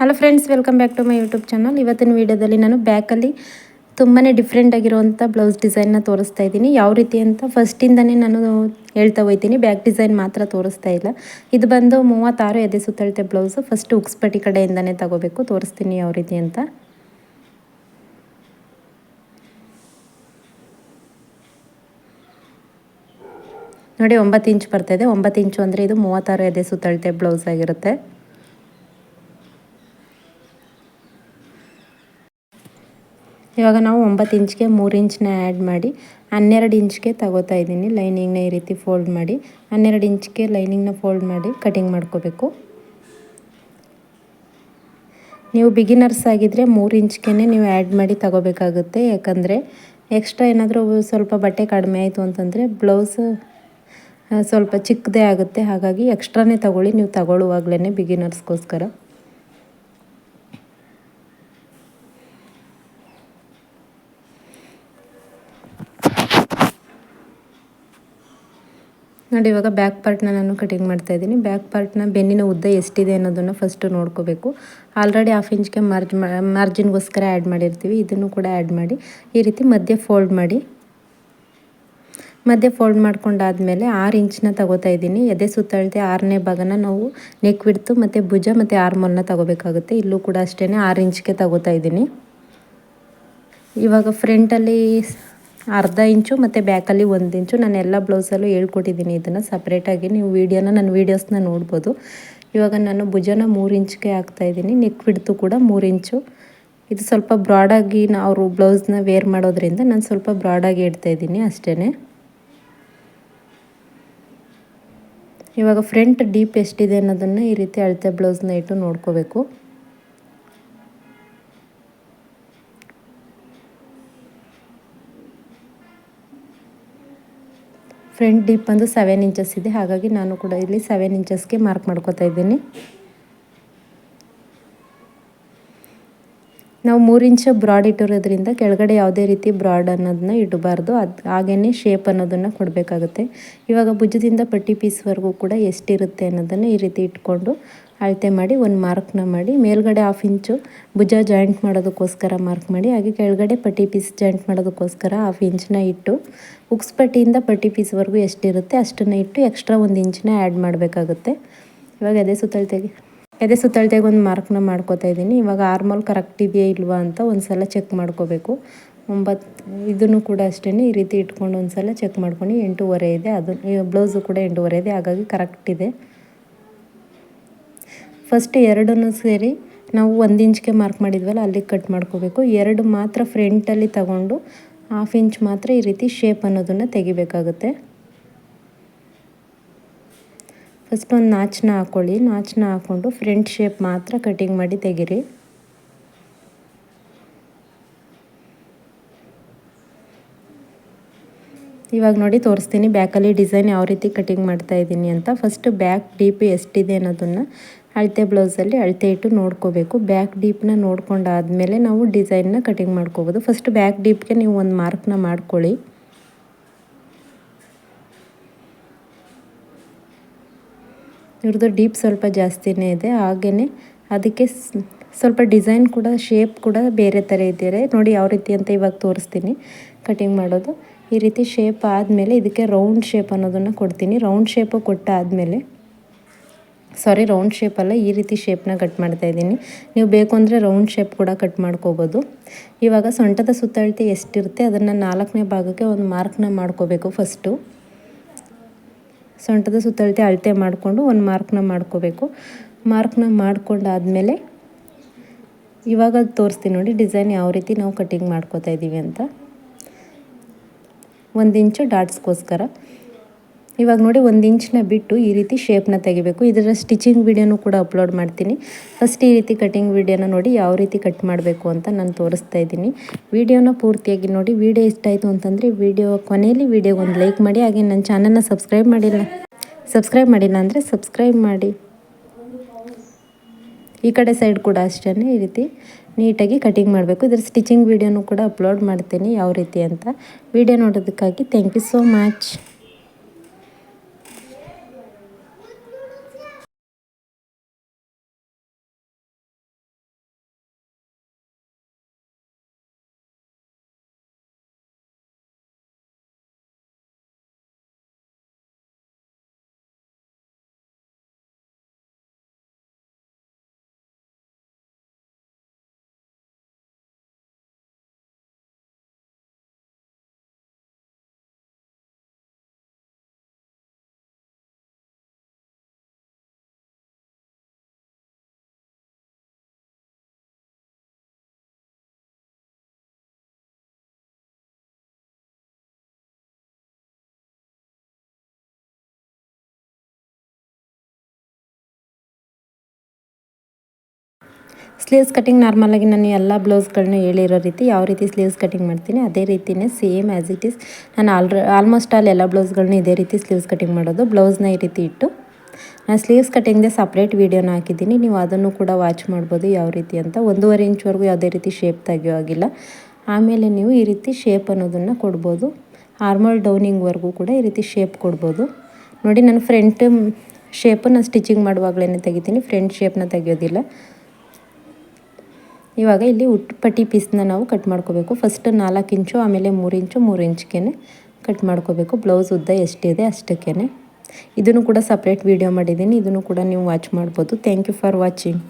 Hello friends welcome back to my YouTube channel ಇವತ್ತಿನ ವೀಡಿಯೋದಲ್ಲಿ ನಾನು ಬ್ಯಾಕಲ್ಲಿ ತುಂಬಾ ಡಿಫ್ರೆಂಟ್ ಆಗಿರುವಂಥ ಬ್ಲೌಸ್ ಡಿಸೈನ್ನ ತೋರಿಸ್ತಾ ಇದ್ದೀನಿ. ಯಾವ ರೀತಿ ಅಂತ ಫಸ್ಟಿಂದನೇ ನಾನು ಹೇಳ್ತಾ ಹೋಯ್ತೀನಿ ಬ್ಯಾಕ್ ಡಿಸೈನ್ ಮಾತ್ರ ತೋರಿಸ್ತಾ ಇಲ್ಲ. ಇದು ಬಂದು ಮೂವತ್ತಾರು ಎದೆ ಸುತ್ತಳತೆ ಬ್ಲೌಸು ಫಸ್ಟ್ ಉಕ್ಸ್ಪಟ್ಟಿ ಕಡೆಯಿಂದನೇ ತಗೋಬೇಕು. ತೋರಿಸ್ತೀನಿ ಯಾವ ರೀತಿ ಅಂತ. ನೋಡಿ, ಒಂಬತ್ತು ಇಂಚ್ ಬರ್ತಾಯಿದೆ ಒಂಬತ್ತು ಇಂಚು ಅಂದರೆ ಇದು ಮೂವತ್ತಾರು ಎದೆ ಸುತ್ತಳತೆ ಬ್ಲೌಸ್ ಆಗಿರುತ್ತೆ. ಇವಾಗ ನಾವು ಒಂಬತ್ತು ಇಂಚ್ಗೆ ಮೂರು ಇಂಚನ್ನ ಆ್ಯಡ್ ಮಾಡಿ, ಹನ್ನೆರಡು ಇಂಚ್ಗೆ ತಗೋತಾ ಇದ್ದೀನಿ. ಲೈನಿಂಗ್ನ ಈ ರೀತಿ ಫೋಲ್ಡ್ ಮಾಡಿ, ಹನ್ನೆರಡು ಇಂಚ್ಗೆ ಲೈನಿಂಗ್ನ ಫೋಲ್ಡ್ ಮಾಡಿ ಕಟಿಂಗ್ ಮಾಡ್ಕೋಬೇಕು. ನೀವು ಬಿಗಿನರ್ಸ್ ಆಗಿದ್ದರೆ ಮೂರು ಇಂಚ್ಗೆ ನೀವು ಆ್ಯಡ್ ಮಾಡಿ ತಗೋಬೇಕಾಗುತ್ತೆ. ಯಾಕಂದರೆ ಎಕ್ಸ್ಟ್ರಾ ಏನಾದರೂ ಸ್ವಲ್ಪ ಬಟ್ಟೆ ಕಡಿಮೆ ಆಯಿತು ಅಂತಂದರೆ ಬ್ಲೌಸ್ ಸ್ವಲ್ಪ ಚಿಕ್ಕದೇ ಆಗುತ್ತೆ. ಹಾಗಾಗಿ ಎಕ್ಸ್ಟ್ರಾನೇ ತಗೊಳ್ಳಿ. ನೀವು ತಗೊಳ್ಳುವಾಗಲೇ ಬಿಗಿನರ್ಸ್ಗೋಸ್ಕರ ನೋಡಿ, ಇವಾಗ ಬ್ಯಾಕ್ ಪಾರ್ಟ್ನ ನಾನು ಕಟಿಂಗ್ ಮಾಡ್ತಾ ಇದ್ದೀನಿ. ಬ್ಯಾಕ್ ಪಾರ್ಟ್ನ ಬೆನ್ನಿನ ಉದ್ದ ಎಷ್ಟಿದೆ ಅನ್ನೋದನ್ನು ಫಸ್ಟು ನೋಡ್ಕೋಬೇಕು. ಆಲ್ರೆಡಿ ಹಾಫ್ ಇಂಚ್ಗೆ ಮಾರ್ಜ್ ಮಾರ್ಜಿನ್ಗೋಸ್ಕರ ಆ್ಯಡ್ ಮಾಡಿರ್ತೀವಿ. ಇದನ್ನು ಕೂಡ ಆ್ಯಡ್ ಮಾಡಿ, ಈ ರೀತಿ ಮಧ್ಯೆ ಫೋಲ್ಡ್ ಮಾಡಿ. ಮಧ್ಯೆ ಫೋಲ್ಡ್ ಮಾಡ್ಕೊಂಡಾದಮೇಲೆ ಆರು ಇಂಚನ್ನ ತಗೋತಾ ಇದ್ದೀನಿ. ಎದೆ ಸುತ್ತಳತೆ ಆರನೇ ಭಾಗನ ನಾವು ನೆಕ್ ಬಿಡ್ತು ಮತ್ತು ಭುಜ, ಮತ್ತು ಆರ್ಮೋಲ್ನ ತಗೋಬೇಕಾಗುತ್ತೆ. ಇಲ್ಲೂ ಕೂಡ ಅಷ್ಟೇ ಆರು ಇಂಚ್ಗೆ ತಗೋತಾ ಇದ್ದೀನಿ. ಇವಾಗ ಫ್ರಂಟಲ್ಲಿ ಅರ್ಧ ಇಂಚು ಮತ್ತು ಬ್ಯಾಕಲ್ಲಿ ಒಂದು ಇಂಚು. ನಾನು ಎಲ್ಲ ಬ್ಲೌಸಲ್ಲೂ ಹೇಳ್ಕೊಟ್ಟಿದ್ದೀನಿ ಇದನ್ನು ಸಪ್ರೇಟಾಗಿ ನೀವು ವೀಡಿಯೋನ ನನ್ನ ವೀಡಿಯೋಸ್ನ ನೋಡ್ಬೋದು. ಇವಾಗ ನಾನು ಭುಜನ ಮೂರು ಇಂಚ್ಗೆ ಹಾಕ್ತಾಯಿದ್ದೀನಿ ನೆಕ್ ಬಿಡ್ತು ಕೂಡ ಮೂರು ಇಂಚು. ಇದು ಸ್ವಲ್ಪ ಬ್ರಾಡಾಗಿ ನಾವು ಬ್ಲೌಸ್ನ ವೇರ್ ಮಾಡೋದ್ರಿಂದ ನಾನು ಸ್ವಲ್ಪ ಬ್ರಾಡಾಗಿ ಇಡ್ತಾಯಿದ್ದೀನಿ ಅಷ್ಟೇ ಇವಾಗ ಫ್ರಂಟ್ ಡೀಪ್ ಎಷ್ಟಿದೆ ಅನ್ನೋದನ್ನು ಈ ರೀತಿ ಅಳತೆ ಬ್ಲೌಸ್ನ ಇಟ್ಟು ನೋಡ್ಕೋಬೇಕು. ಫ್ರಂಟ್ ಡೀಪ್ ಬಂದು ಸೆವೆನ್ ಇಂಚಸ್ ಇದೆ. ಹಾಗಾಗಿ ನಾನು ಕೂಡ ಇಲ್ಲಿ ಸೆವೆನ್ ಇಂಚಸ್ಗೆ ಮಾರ್ಕ್ ಮಾಡ್ಕೋತಾ ಇದ್ದೀನಿ. ನಾವು ಮೂರು ಇಂಚ ಬ್ರಾಡ್ ಇಟ್ಟಿರೋದ್ರಿಂದ ಕೆಳಗಡೆ ಯಾವುದೇ ರೀತಿ ಬ್ರಾಡ್ ಅನ್ನೋದನ್ನ ಇಡಬಾರ್ದು. ಅದು ಹಾಗೇ ಶೇಪ್ ಅನ್ನೋದನ್ನು ಕೊಡಬೇಕಾಗುತ್ತೆ. ಇವಾಗ ಭುಜದಿಂದ ಪಟ್ಟಿ ಪೀಸ್ವರೆಗೂ ಕೂಡ ಎಷ್ಟಿರುತ್ತೆ ಅನ್ನೋದನ್ನು ಈ ರೀತಿ ಇಟ್ಕೊಂಡು ಅಳತೆ ಮಾಡಿ ಒಂದು ಮಾರ್ಕ್ನ ಮಾಡಿ, ಮೇಲ್ಗಡೆ ಹಾಫ್ ಇಂಚು ಭುಜ ಜಾಯಿಂಟ್ ಮಾಡೋದಕ್ಕೋಸ್ಕರ ಮಾರ್ಕ್ ಮಾಡಿ, ಹಾಗೆ ಕೆಳಗಡೆ ಪಟ್ಟಿ ಪೀಸ್ ಜಾಯಿಂಟ್ ಮಾಡೋದಕ್ಕೋಸ್ಕರ ಹಾಫ್ ಇಂಚನ್ನ ಇಟ್ಟು, ಉಕ್ಸ್ ಪಟ್ಟಿಯಿಂದ ಪಟ್ಟಿ ಪೀಸ್ವರೆಗೂ ಎಷ್ಟಿರುತ್ತೆ ಅಷ್ಟನ್ನು ಇಟ್ಟು ಎಕ್ಸ್ಟ್ರಾ ಒಂದು ಇಂಚನ್ನ ಆ್ಯಡ್ ಮಾಡಬೇಕಾಗುತ್ತೆ. ಇವಾಗ ಅದೇ ಸುತ್ತಳತೆಗೆ. ಎದೆ ಸುತ್ತಳತೆಗೆ ಒಂದು ಮಾರ್ಕ್ನ ಮಾಡ್ಕೋತಾ ಇದ್ದೀನಿ. ಇವಾಗ ಆರ್ಮಲ್ ಕರೆಕ್ಟ್ ಇದೆಯಾ ಇಲ್ವಾ ಅಂತ ಒಂದು ಸಲ ಚೆಕ್ ಮಾಡ್ಕೋಬೇಕು. ಒಂಬತ್ತು ಇದನ್ನು ಕೂಡ ಅಷ್ಟೇ ಈ ರೀತಿ ಇಟ್ಕೊಂಡು ಒಂದು ಸಲ ಚೆಕ್ ಮಾಡ್ಕೊಂಡು ಎಂಟೂವರೆ ಇದೆ. ಅದು ಬ್ಲೌಸು ಕೂಡ ಎಂಟೂವರೆ ಇದೆ. ಹಾಗಾಗಿ ಕರೆಕ್ಟ್ ಇದೆ. ಫಸ್ಟ್ ಎರಡನ್ನೂ ಸೇರಿ ನಾವು ಒಂದು ಇಂಚ್ಗೆ ಮಾರ್ಕ್ ಮಾಡಿದ್ವಲ್ಲ ಅಲ್ಲಿಗೆ ಕಟ್ ಮಾಡ್ಕೋಬೇಕು. ಎರಡು ಮಾತ್ರ ಫ್ರಂಟಲ್ಲಿ ತಗೊಂಡು ಹಾಫ್ ಇಂಚ್ ಮಾತ್ರ ಈ ರೀತಿ ಶೇಪ್ ಅನ್ನೋದನ್ನು ತೆಗಿಬೇಕಾಗುತ್ತೆ. ಫಸ್ಟ್ ಒಂದು ನಾಚನ್ನ ಹಾಕ್ಕೊಳ್ಳಿ ನಾಚನ್ನ ಹಾಕ್ಕೊಂಡು ಫ್ರಂಟ್ ಶೇಪ್ ಮಾತ್ರ ಕಟಿಂಗ್ ಮಾಡಿ ತೆಗೀರಿ. ಇವಾಗ ನೋಡಿ ತೋರಿಸ್ತೀನಿ ಬ್ಯಾಕಲ್ಲಿ ಡಿಸೈನ್ ಯಾವ ರೀತಿ ಕಟಿಂಗ್ ಮಾಡ್ತಾ ಇದ್ದೀನಿ ಅಂತ. ಫಸ್ಟ್ ಬ್ಯಾಕ್ ಡೀಪ್ ಎಷ್ಟಿದೆ ಅನ್ನೋದನ್ನು ಅಳತೆ ಬ್ಲೌಸಲ್ಲಿ ಅಳತೆ ಇಟ್ಟು ನೋಡ್ಕೋಬೇಕು. ಬ್ಯಾಕ್ ಡೀಪ್ನ ನೋಡ್ಕೊಂಡಾದಮೇಲೆ ನಾವು ಡಿಸೈನ್ನ ಕಟಿಂಗ್ ಮಾಡ್ಕೋಬೋದು. ಫಸ್ಟ್ ಬ್ಯಾಕ್ ಡೀಪ್ಗೆ ನೀವು ಒಂದು ಮಾರ್ಕ್ನ ಮಾಡ್ಕೊಳ್ಳಿ. ಇವ್ರದ್ದು ಡೀಪ್ ಸ್ವಲ್ಪ ಜಾಸ್ತಿನೇ ಇದೆ ಹಾಗೆಯೇ ಅದಕ್ಕೆ ಸ್ವಲ್ಪ ಡಿಸೈನ್ ಕೂಡ ಶೇಪ್ ಕೂಡ ಬೇರೆ ಥರ ಇದ್ದಾರೆ. ನೋಡಿ ಯಾವ ರೀತಿ ಅಂತ ಇವಾಗ ತೋರಿಸ್ತೀನಿ ಕಟಿಂಗ್ ಮಾಡೋದು. ಈ ರೀತಿ ಶೇಪ್ ಆದಮೇಲೆ ಇದಕ್ಕೆ ರೌಂಡ್ ಶೇಪ್ ಅನ್ನೋದನ್ನು ಕೊಡ್ತೀನಿ. ರೌಂಡ್ ಶೇಪು ಕೊಟ್ಟಾದಮೇಲೆ ಸಾರಿ ರೌಂಡ್ ಶೇಪಲ್ಲ ಈ ರೀತಿ ಶೇಪ್ನ ಕಟ್ ಮಾಡ್ತಾ ಇದ್ದೀನಿ. ನೀವು ಬೇಕು ಅಂದರೆ ರೌಂಡ್ ಶೇಪ್ ಕೂಡ ಕಟ್ ಮಾಡ್ಕೋಬೋದು. ಇವಾಗ ಸೊಂಟದ ಸುತ್ತಳತೆ ಎಷ್ಟಿರುತ್ತೆ, ಅದನ್ನು ನಾಲ್ಕನೇ ಭಾಗಕ್ಕೆ ಒಂದು ಮಾರ್ಕ್ನ ಮಾಡ್ಕೋಬೇಕು ಫಸ್ಟು ಸೊಂಟದ ಸುತ್ತಳತೆ ಅಳತೆ ಮಾಡಿಕೊಂಡು ಒಂದು ಮಾರ್ಕ್ನ ಮಾಡ್ಕೋಬೇಕು. ಮಾರ್ಕ್ನ ಮಾಡ್ಕೊಂಡಾದಮೇಲೆ ಇವಾಗ ತೋರಿಸ್ತೀನಿ ನೋಡಿ ಡಿಸೈನ್ ಯಾವ ರೀತಿ ನಾವು ಕಟ್ಟಿಂಗ್ ಮಾಡ್ಕೋತಾ ಇದ್ದೀವಿ ಅಂತ. ಒಂದು ಇಂಚು ಡಾಟ್ಸ್ಗೋಸ್ಕರ. ಇವಾಗ ನೋಡಿ ಒಂದು ಇಂಚನ್ನ ಬಿಟ್ಟು ಈ ರೀತಿ ಶೇಪ್ನ ತೆಗಿಬೇಕು. ಇದರ ಸ್ಟಿಚಿಂಗ್ ವಿಡಿಯೋನು ಕೂಡ ಅಪ್ಲೋಡ್ ಮಾಡ್ತೀನಿ. ಫಸ್ಟ್ ಈ ರೀತಿ ಕಟಿಂಗ್ ವಿಡಿಯೋನ ನೋಡಿ ಯಾವ ರೀತಿ ಕಟ್ ಮಾಡಬೇಕು ಅಂತ ನಾನು ತೋರಿಸ್ತಾ ಇದ್ದೀನಿ. ವಿಡಿಯೋನ ಪೂರ್ತಿಯಾಗಿ ನೋಡಿ. ವಿಡಿಯೋ ಇಷ್ಟ ಆಯಿತು ಅಂತಂದರೆ ವಿಡಿಯೋ ಕೊನೆಯಲ್ಲಿ ವಿಡಿಯೋಗೆ ಒಂದು ಲೈಕ್ ಮಾಡಿ. ಹಾಗೆ ನನ್ನ ಚಾನಲ್ನ ಸಬ್ಸ್ಕ್ರೈಬ್ ಮಾಡಿಲ್ಲ ಸಬ್ಸ್ಕ್ರೈಬ್ ಮಾಡಿಲ್ಲ ಅಂದರೆ ಸಬ್ಸ್ಕ್ರೈಬ್ ಮಾಡಿ. ಈ ಕಡೆ ಸೈಡ್ ಕೂಡ ಅಷ್ಟೇ ಈ ರೀತಿ ನೀಟಾಗಿ ಕಟಿಂಗ್ ಮಾಡಬೇಕು. ಇದರ ಸ್ಟಿಚಿಂಗ್ ವೀಡಿಯೋನು ಕೂಡ ಅಪ್ಲೋಡ್ ಮಾಡ್ತೀನಿ ಯಾವ ರೀತಿ ಅಂತ. Video ನೋಡೋದಕ್ಕಾಗಿ thank you so much sleeves cutting ನಾರ್ಮಲಾಗಿ ನಾನು ಎಲ್ಲ ಬ್ಲೌಸ್ಗಳನ್ನ ಹೇಳಿರೋ ರೀತಿ ಯಾವ ರೀತಿ ಸ್ಲೀವ್ಸ್ ಕಟಿಂಗ್ ಮಾಡ್ತೀನಿ ಅದೇ ರೀತಿಯೇ ಸೇಮ್ ಆ್ಯಸ್ ಇಟ್ ಈಸ್ ನಾನು ಆಲ್ರ ಆಲ್ಮೋಸ್ಟ್ ಆಲ್ ಎಲ್ಲ ಬ್ಲೌಸ್ಗಳನ್ನ ಇದೇ ರೀತಿ ಸ್ಲೀವ್ಸ್ ಕಟಿಂಗ್ ಮಾಡೋದು, ಬ್ಲೌಸ್ನ ಈ ರೀತಿ ಇಟ್ಟು. ನಾನು ಸ್ಲೀವ್ಸ್ ಕಟಿಂಗ್ದೆ ಸಪ್ರೇಟ್ ವೀಡಿಯೋನ ಹಾಕಿದ್ದೀನಿ, ನೀವು ಅದನ್ನು ಕೂಡ ವಾಚ್ ಮಾಡ್ಬೋದು ಯಾವ ರೀತಿ ಅಂತ. ಒಂದೂವರೆ ಇಂಚ್ವರೆಗೂ ಯಾವುದೇ ರೀತಿ ಶೇಪ್ ತೆಗಿಯೋ ಆಗಿಲ್ಲ ಆಮೇಲೆ ನೀವು ಈ ರೀತಿ ಶೇಪ್ ಅನ್ನೋದನ್ನು ಕೊಡ್ಬೋದು. ಆರ್ಮಲ್ ಡೌನಿಂಗ್ವರೆಗೂ ಕೂಡ ಈ ರೀತಿ ಶೇಪ್ ಕೊಡ್ಬೋದು. ನೋಡಿ ನಾನು ಫ್ರಂಟ್ ಶೇಪನ್ನು ಸ್ಟಿಚಿಂಗ್ ಮಾಡುವಾಗಲೇ ತೆಗಿತೀನಿ ಫ್ರಂಟ್ ಶೇಪ್ನ ತೆಗಿಯೋದಿಲ್ಲ. ಇವಾಗ ಇಲ್ಲಿ ಉಟ್ಪಟ್ಟಿ ಪೀಸ್ನ ನಾವು ಕಟ್ ಮಾಡ್ಕೋಬೇಕು. ಫಸ್ಟ್ ನಾಲ್ಕು ಇಂಚು, ಆಮೇಲೆ ಮೂರು ಇಂಚು, ಮೂರು ಇಂಚ್ಗೆ ಕಟ್ ಮಾಡ್ಕೋಬೇಕು. ಬ್ಲೌಸ್ ಉದ್ದ ಎಷ್ಟಿದೆ ಅಷ್ಟಕ್ಕೇ ಇದನ್ನು ಕೂಡ ಸಪ್ರೇಟ್ ವೀಡಿಯೋ ಮಾಡಿದ್ದೀನಿ. ಇದನ್ನು ಕೂಡ ನೀವು ವಾಚ್ ಮಾಡ್ಬೋದು. Thank you for watching